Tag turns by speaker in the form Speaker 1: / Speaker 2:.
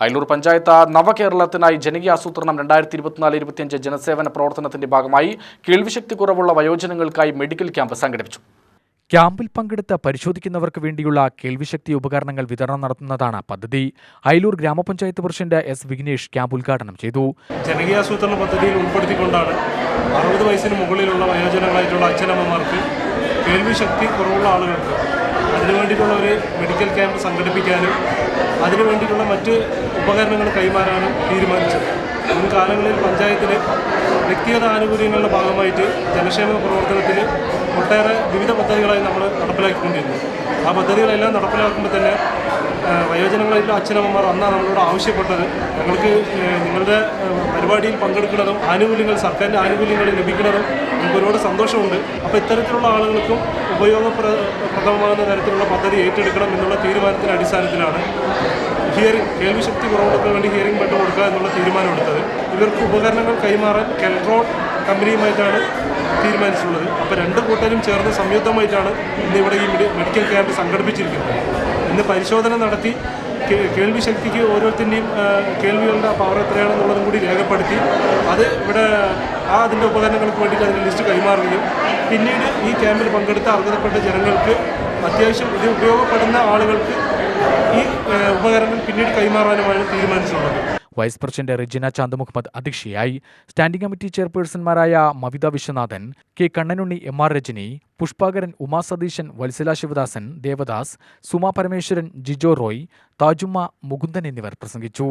Speaker 1: അയലൂർ പഞ്ചായത്ത് നവകേരളത്തിനായി ജനകീയ ആസൂത്രണം രണ്ടായിരത്തി ഇരുപത്തിനാല് ഇരുപത്തിയഞ്ച് ജനസേവന പ്രവർത്തനത്തിന്റെ ഭാഗമായി കേൾവിശക്തി കുറവുള്ള വയോജനങ്ങൾക്കായി മെഡിക്കൽ ക്യാമ്പ് സംഘടിപ്പിച്ചു. ക്യാമ്പിൽ പങ്കെടുത്ത് പരിശോധിക്കുന്നവർക്ക് വേണ്ടിയുള്ള കേൾവിശക്തി ഉപകരണങ്ങൾ വിതരണം നടത്തുന്നതാണ് പദ്ധതി. അയലൂർ ഗ്രാമപഞ്ചായത്ത് പ്രസിഡന്റ് എസ് വിഘ്നേഷ് ക്യാമ്പ് ഉദ്ഘാടനം ചെയ്തു.
Speaker 2: ജനകീയാസൂത്രണ പദ്ധതിയിൽ ഉൾപ്പെടുത്തിക്കൊണ്ടാണ് അറുപത് വയസ്സിന് മുകളിലുള്ള വയോജനങ്ങളായിട്ടുള്ള അച്ഛനമ്മമാർക്ക് കേൾവിശക്തി കുറവുള്ള ആളുകൾക്ക് അതിനു വേണ്ടിയിട്ടുള്ള ഒരു മെഡിക്കൽ ക്യാമ്പ് സംഘടിപ്പിക്കാനും അതിനു വേണ്ടിയിട്ടുള്ള മറ്റ് ഉപകരണങ്ങൾ കൈമാറാനും തീരുമാനിച്ചത്. മുൻകാലങ്ങളിൽ പഞ്ചായത്തിൽ വ്യക്തിഗത ആനുകൂല്യങ്ങളുടെ ഭാഗമായിട്ട് ജനക്ഷേമ പ്രവർത്തനത്തിൽ ഒട്ടേറെ വിവിധ പദ്ധതികളായി നമ്മൾ നടപ്പിലാക്കിക്കൊണ്ടിരുന്നു. ആ പദ്ധതികളെല്ലാം നടപ്പിലാക്കുമ്പോൾ തന്നെ വയോജനങ്ങളായിട്ടുള്ള അച്ഛനമ്മമാർ അന്നാണ് നമ്മളോട് ആവശ്യപ്പെട്ടത് ഞങ്ങൾക്ക് നിങ്ങളുടെ പരിപാടിയിൽ പങ്കെടുക്കുന്നതും ആനുകൂല്യങ്ങൾ സർക്കാരിന്റെ ആനുകൂല്യങ്ങൾ ലഭിക്കുന്നതും നമുക്ക് ഒരുപാട് സന്തോഷമുണ്ട്. അപ്പോൾ ഇത്തരത്തിലുള്ള ആളുകൾക്കും ഉപയോഗപ്രദമാകുന്ന തരത്തിലുള്ള പദ്ധതി ഏറ്റെടുക്കണം എന്നുള്ള തീരുമാനത്തിന്റെ അടിസ്ഥാനത്തിലാണ് ഹിയറിംഗ് കേൾവിശക്തി കുറവുകൾക്ക് വേണ്ടി ഹിയറിംഗ് ബെഡ് കൊടുക്കുക എന്നുള്ള തീരുമാനമെടുത്തത് ഇവർക്ക് ഉപകരണങ്ങൾ കൈമാറാൻ കെൽട്രോൺ കമ്പനിയുമായിട്ടാണ് തീരുമാനിച്ചിട്ടുള്ളത്. അപ്പോൾ രണ്ട് കൂട്ടരും ചേർന്ന് സംയുക്തമായിട്ടാണ് ഇന്ന് ഇവിടെ ഈ മെഡിക്കൽ ക്യാമ്പ് സംഘടിപ്പിച്ചിരിക്കുന്നത്. ഇന്ന് പരിശോധന നടത്തി കേൾവി ശക്തിക്ക് ഓരോരുത്തരുടെയും കേൾവികളുടെ പവർ എത്രയാണെന്നുള്ളതും കൂടി രേഖപ്പെടുത്തി അത് ഇവിടെ ആ അതിന്റെ ഉപകരണങ്ങൾക്ക് വേണ്ടിയിട്ട് അതിന്റെ ലിസ്റ്റ് കൈമാറുകയും പിന്നീട് ഈ ക്യാമ്പിൽ പങ്കെടുത്ത അർഹതപ്പെട്ട ജനങ്ങൾക്ക് അത്യാവശ്യം ഇത് ഉപയോഗപ്പെടുന്ന ആളുകൾക്ക് ഈ ഉപകരണം പിന്നീട് കൈമാറാനുമാണ് തീരുമാനിച്ചിട്ടുള്ളത്.
Speaker 1: വൈസ് പ്രസിഡന്റ് റിജിന ചാന്ത് മുഹമ്മദ് അധ്യക്ഷയായി standing committee ചെയർപേഴ്സൺമാരായ Mavitha Viswanathan K Kannanunni M R Rajani Pushpakaran Uma Satheesan Valsala Sivadasan Devadas Suma Parameswaran Jijo Roy Thajumma Mukundan എന്നിവർ പ്രസംഗിച്ചു.